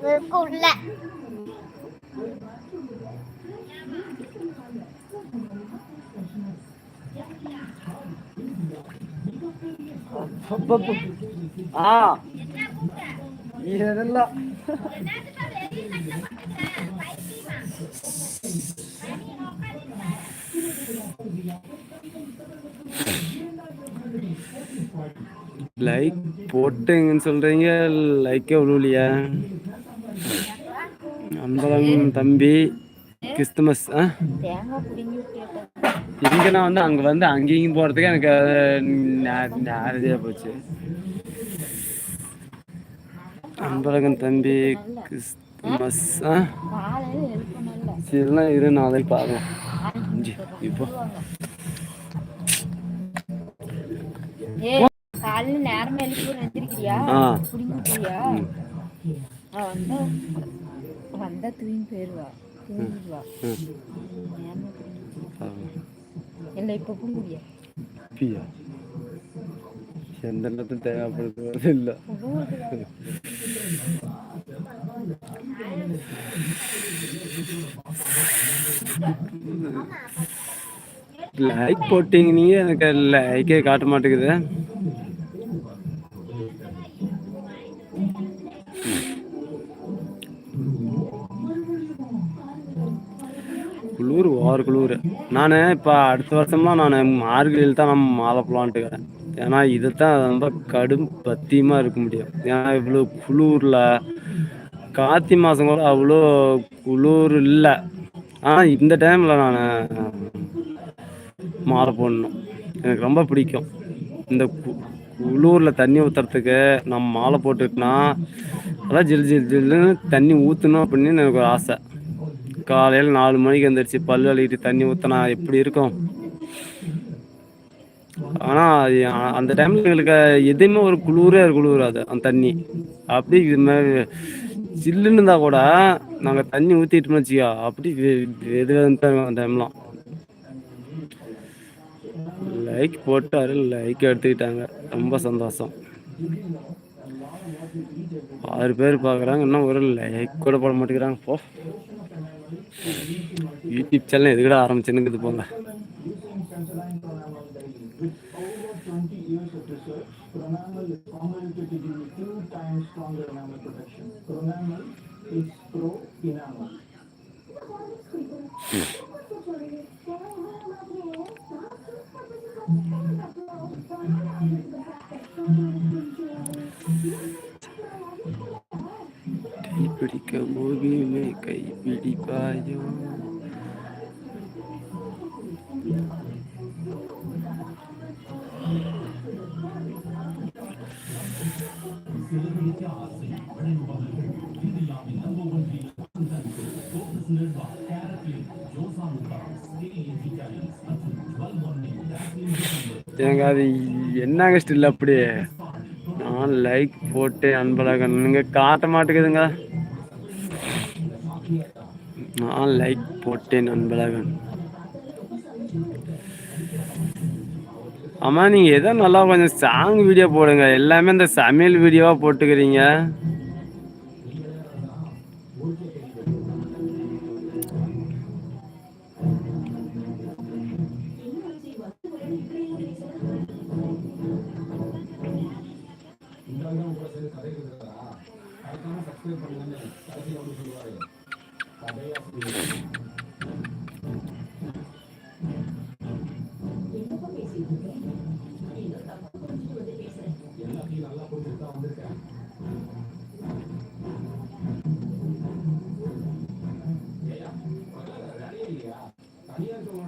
அங்க இருக்கு உள்ள அப்பப்போ. ஆ. இதெல்லாம். லைக் போட்டுங்கன்னு சொல்றீங்க லைக்கே விழுவலையா அன்பழகன் தம்பி கிறிஸ்துமஸ் இங்க நான் வந்து அங்க வந்து அங்கேயும் போறதுக்கு எனக்கு நேரடியா போச்சு. அன்பழகன் தம்பி கிறிஸ்துமஸ் சரிலாம் இரு நாளைக்கு இஞ்சி, இப்போ காலையில நேரமா எழுப்பி எந்திரிக்கிறியா வந்தா வந்தா தூங்கி போயிருவா தூங்கிடுவா. இல்லை இப்ப பிடிங்கிறியா பியா எந்த நேரத்தில் தேவைப்படுது வருது இல்லை லைக் போட்டீங்க நீங்க எனக்கு லைக்கே காட்ட மாட்டேங்குது. குளூர் ஓவர் குளூர். நான் இப்போ அடுத்த வருஷம்லாம் நான் மார்கழியில் தான் நான் மாலை போலான்ட்டுக்கிறேன் ஏன்னா இதை தான் ரொம்ப கடும் பத்தியமாக இருக்க முடியும். ஏன்னா இவ்வளோ குளூரில் கார்த்தி மாதம் கூட அவ்வளோ குளூர் இல்லை. ஆனால் இந்த டைமில் நான் மாலை போடணும். எனக்கு ரொம்ப பிடிக்கும். இந்த உள்ளூரில் குளூரில் தண்ணி ஊற்றுறதுக்கு நம்ம மாலை போட்டுக்கிட்டோன்னா அதான் ஜில் ஜில் ஜில்லுன்னு தண்ணி ஊற்றணும் அப்படின்னு எனக்கு ஒரு ஆசை. காலையில் நாலு மணிக்கு எந்திரிச்சு பல் வலிக்கிட்டு தண்ணி ஊற்றினா எப்படி இருக்கும்? ஆனால் அந்த டைமில் எங்களுக்கு எதுவுமே ஒரு குளிரே குளிராது அந்த தண்ணி. அப்படி இது மாதிரி சில்லுன்னு இருந்தால் கூட நாங்கள் தண்ணி ஊற்றிட்டோம்னு வச்சுக்கோ அப்படி எது அந்த டைம்லாம் லைக் போட்டாரு லைக் எடுத்துக்கிட்டாங்க. ரொம்ப சந்தோஷம். ஆறு பேர் பார்க்குறாங்க இன்னும் ஒரு லைக் கூட போட மாட்டேங்கிறாங்க போ. யூடியூப் சேனல் எதுக்கட ஆரம்பிச்சுன்னு இது போங்க கைப்பிடிக்க ஏங்க அது என்னங்க ஸ்டில் அப்படியே? நான் லைக் போட்டு அன்பழகன் காட்ட மாட்டேங்குதுங்க. நான் லைக் போட்டேன் அன்பழகன். ஆமாம் நீங்கள் எதோ நல்லா கொஞ்சம் சாங் வீடியோ போடுங்க. எல்லாமே இந்த சமையல் வீடியோவாக போட்டுக்கிறீங்க.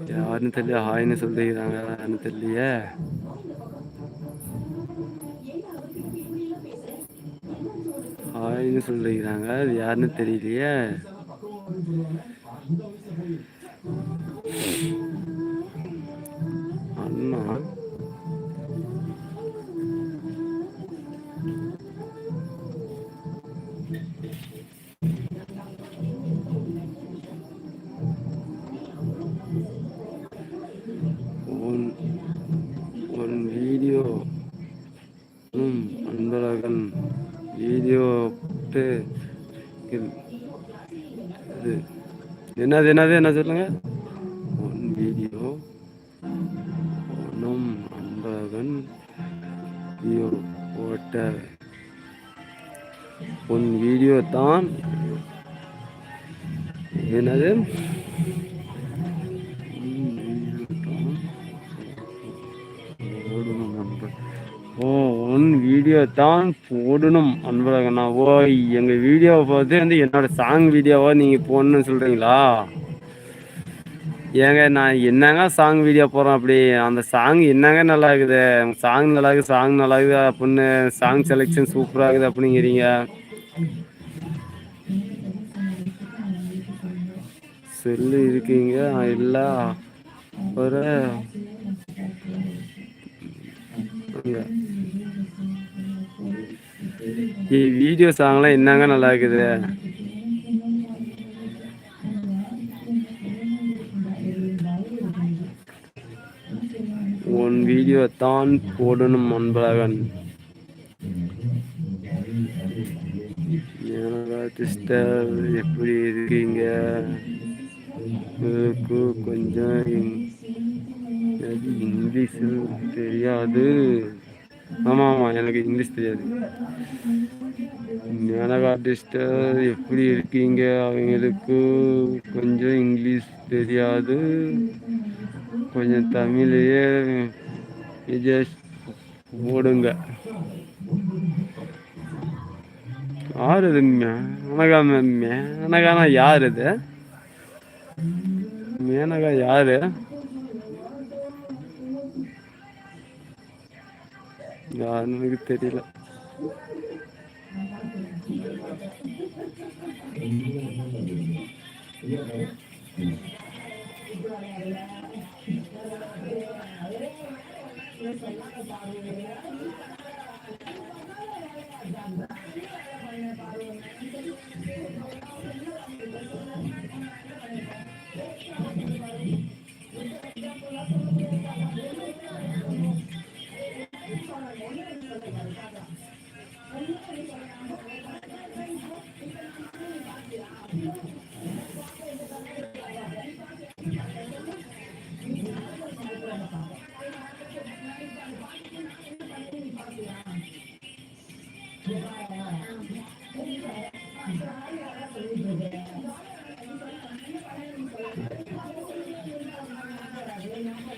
யாருன்னு தெரியல ஹாய்னு சொல்லிக்கிறாங்க யாருன்னு தெரியலையே. ஹாய்னு சொல்லிக்கிறாங்க அது யாருன்னு தெரியலையே. என்னது என்னது என்ன சொல்லுங்க? ஒன் வீடியோ ஒன்றும் அன்பகன் வீடியோ போட்ட உன் வீடியோ தான் என்னது? வீடியோ தான் போடணும் அன்பழகண்ணா ஓ எங்க வீடியோவை பார்த்து வந்து என்னோட சாங் வீடியோவா நீங்க போடணும்னு சொல்றீங்களா? ஏங்க நான் என்னங்க சாங் வீடியோ போடுறேன் அப்படி? அந்த சாங் என்னங்க நல்லா இருக்குது சாங் நல்லா இருக்குது சாங் நல்லா இருக்குது அப்படின்னு சாங் செலெக்ஷன் சூப்பராக இருக்குது அப்படிங்கிறீங்க. செல்லு இருக்கீங்க? இல்லை. ஒரு வீடியோ சாங்லாம் என்னங்க நல்லா இருக்குது உன் வீடியோ தான் போடணும் அன்பழகன். சிஸ்டர் எப்படி இருக்கீங்க? எனக்கு கொஞ்சம் இங்- இங்கிலீஷ் தெரியாது. ஆமாம் ஆமாம் எனக்கு இங்கிலீஷ் தெரியாது. மேனகா சிஸ்டர் எப்படி இருக்கீங்க? அவங்களுக்கு கொஞ்சம் இங்கிலீஷ் தெரியாது. கொஞ்சம் தமிழையே ஜஸ்ட் போடுங்க. யார் இது மேனகா மேனகானா யார் இது மேனகா யாரு? யாருன்னு எனக்கு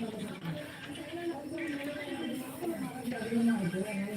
தெரியல என்ன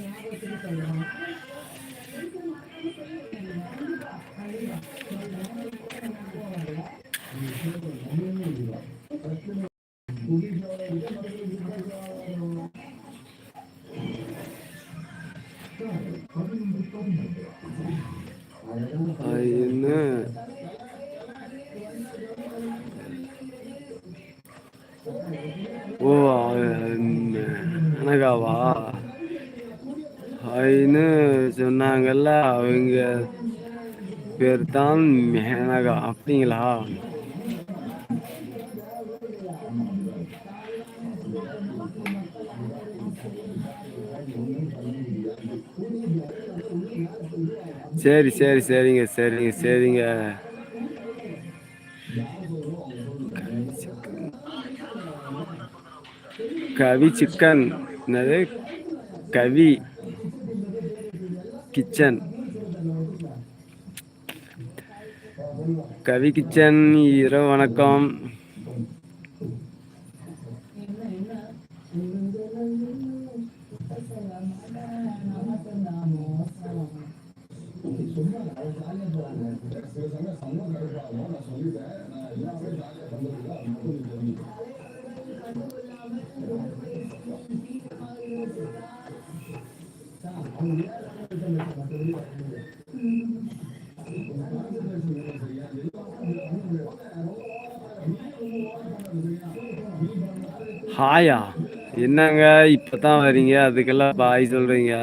அனகாவா அப்படின்னு சொன்னாங்கல்ல அவங்க பேர் தான் மேனகா அப்படிங்களா சரி சரி சரிங்க சரிங்க சரிங்க. கவி சிக்கன். என்னது? கவி கிச்சன். கவி கிச்சன் இரவு வணக்கம். ஹாயா என்னங்க இப்பதான் வரீங்க அதுக்கெல்லாம் பாய் சொல்றீங்க.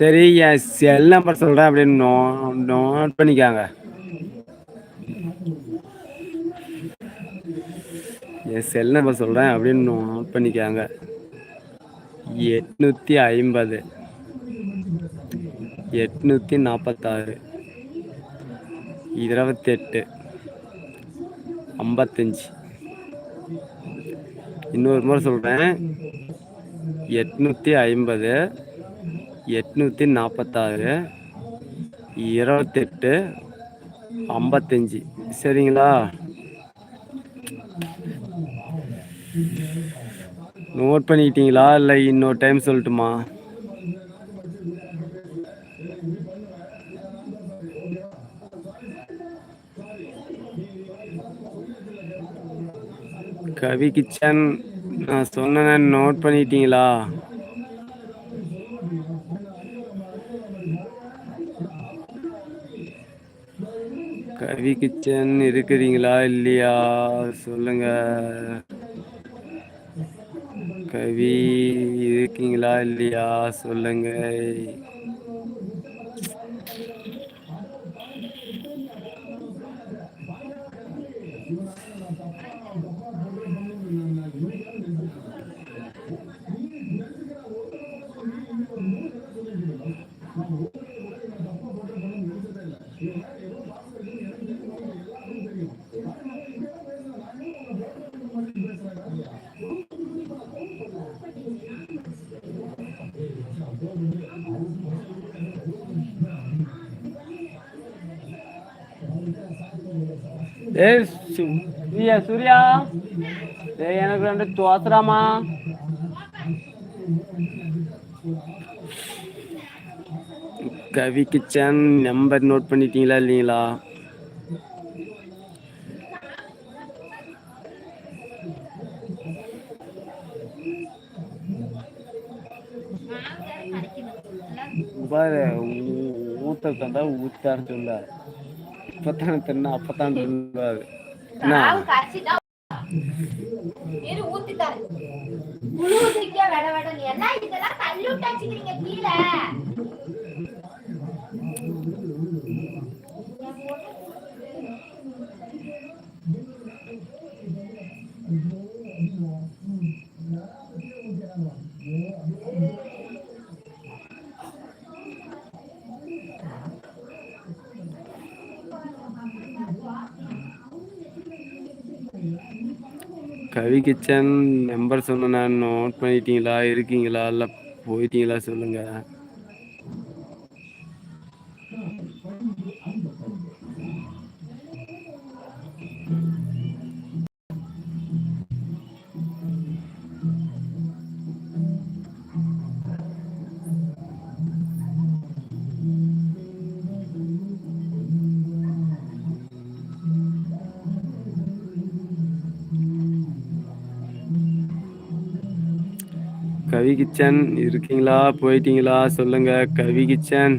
சரி என் செல் நம்பர் சொல்றேன் அப்படின்னு நோ நோட் பண்ணிக்காங்க. என் செல் நம்பர் சொல்றேன் அப்படின்னு நோட் பண்ணிக்காங்க. எட்நூத்தி ஐம்பது. எட்நூற்றி நாற்பத்தாறு இருபத்தெட்டு. ஐம்பத்தஞ்சு. இன்னொரு முறை சொல்கிறேன் எட்நூற்றி ஐம்பது எட்நூற்றி நாற்பத்தாறு இருபத்தெட்டு ஐம்பத்தஞ்சு. சரிங்களா? நோட் பண்ணிக்கிட்டீங்களா? இல்லை இன்னொரு டைம் சொல்லட்டுமா? கவி கிச்சன் நான் சொன்னேன் நோட் பண்ணிட்டீங்களா? கவி கிச்சன் இருக்கிறீங்களா இல்லையா? சொல்லுங்க. கவி இருக்கீங்களா இல்லையா? சொல்லுங்க ஏய் சூர்யா சூர்யா. ஏய் எனக்கு ரெண்டு தோத்துறாமா கவி கிச்சன் நம்பர் நோட் பண்ணிட்டீங்களா இல்லைங்களா? பாரு ஊத்த தந்தா ஊத்தாரு சொல்ல. இப்பத்தான் தின்னா அப்பத்தான் தின்னாரு என்ன கவி கிச்சன் நம்பர் சொன்னேன் நோட் பண்ணிட்டீங்களா? இருக்கீங்களா? இல்லை போயிட்டீங்களா? சொல்லுங்கள் கவி கிச்சன் இருக்கீங்களா? போயிட்டீங்களா? சொல்லுங்க கவி கிச்சன்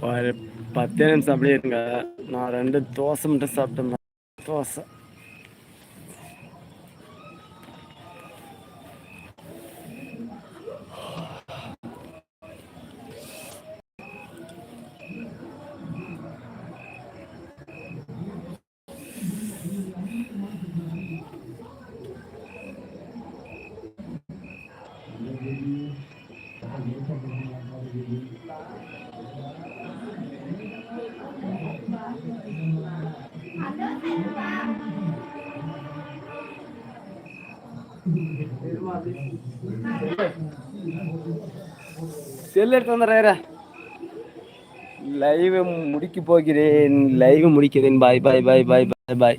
ஒரு பத்தே நிமிஷம் அப்படியே இருங்க. நான் ரெண்டு தோசை மட்டும் சாப்பிட்டேன். தோசை. செல் எடுத்து வந்துடுறேன் லைவை முடிக்க போகிறேன். லைவ் முடிக்கிறேன். பாய் பாய் பாய் பாய் பாய் பாய்